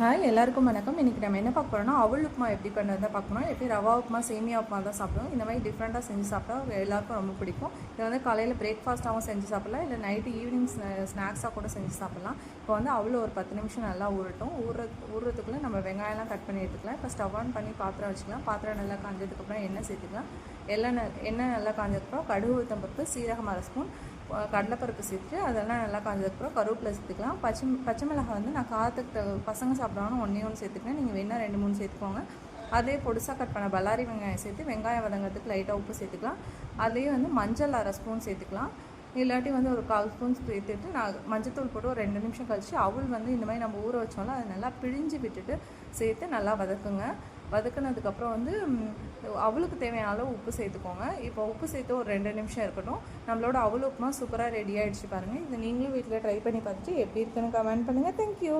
Hi எல்லாருக்கும் வணக்கம். இன்றைக்கி நம்ம என்ன பார்க்க போகிறோம்னா அவள் உப்புமா எப்படி பண்ணுறதை பார்க்கணும். எப்படி ரவா உப்புமா சேமியா உப்புமா தான் சாப்பிடுவோம். இந்த மாதிரி டிஃப்ரெண்ட்டாக செஞ்சு சாப்பிட்டா எல்லாருக்கும் ரொம்ப பிடிக்கும். இதை வந்து காலையில் பிரேக்ஃபாஸ்ட்டாகவும் செஞ்சு சாப்பிடலாம். இல்லை நைட்டு ஈவினிங் ஸ்நாக்ஸாக கூட செஞ்சு சாப்பிடலாம். இப்போ வந்து அவ்வளோ ஒரு பத்து நிமிஷம் நல்லா ஊறட்டும். ஊற ஊறுறதுக்குள்ளே நம்ம வெங்காயம்லாம் கட் பண்ணி எடுத்துக்கலாம். இப்போ ஸ்டவ் ஆன் பண்ணி பாத்திரம் வச்சுக்கலாம். பாத்திரம் நல்லா காஞ்சதுக்கப்புறம் எண்ணெய் சேர்த்துக்கலாம். எல்லாம் ந- எண்ணெய் நல்லா காஞ்சதுக்கப்புறம் கடுகு உளுத்தம் பருப்பு சீரகம் அரை ஸ்பூன் கடலைப்பருப்பு சேர்த்து அதெல்லாம் நல்லா காஞ்சதுக்கப்புறம் கருவேப்பிலை சேர்த்துக்கலாம். பச்சை பச்சை மிளகாய் வந்து நான் காற்றுக்கு பசங்க சாப்பிட்றாங்கன்னு ஒன்றே ஒன்று சேர்த்துக்கிட்டேன் நீங்கள் வேணால் ரெண்டு மூணு சேர்த்துக்கோங்க. அதே பொடிசாக கட் பண்ண பல்லாரி வெங்காயம் சேர்த்து வெங்காயம் வதங்கிறதுக்கு லைட்டாக உப்பு சேர்த்துக்கலாம். அதுலேயே வந்து மஞ்சள் அரை ஸ்பூன் சேர்த்துக்கலாம். இல்லாட்டி வந்து ஒரு கால் ஸ்பூன் சேர்த்துட்டு நான் மஞ்சத்தூள் போட்டு ஒரு ரெண்டு நிமிஷம் கழித்து அவள் வந்து இந்த மாதிரி நம்ம ஊற வச்சோம்ல அதை நல்லா பிழிஞ்சு விட்டுட்டு சேர்த்து நல்லா வதக்குங்க. வதக்குனதுக்கப்புறம் வந்து அவளுக்கு தேவையான அளவு உப்பு சேர்த்துக்கோங்க. இப்போ உப்பு சேர்த்து ஒரு ரெண்டு நிமிஷம் இருக்கட்டும். நம்மளோட அவல் உப்புமா சூப்பராக ரெடி ஆகிடுச்சு பாருங்கள் இது நீங்களும் வீட்டில் ட்ரை பண்ணி பார்த்துட்டு எப்படி இருக்குன்னு கமெண்ட் பண்ணுங்கள் தேங்க்யூ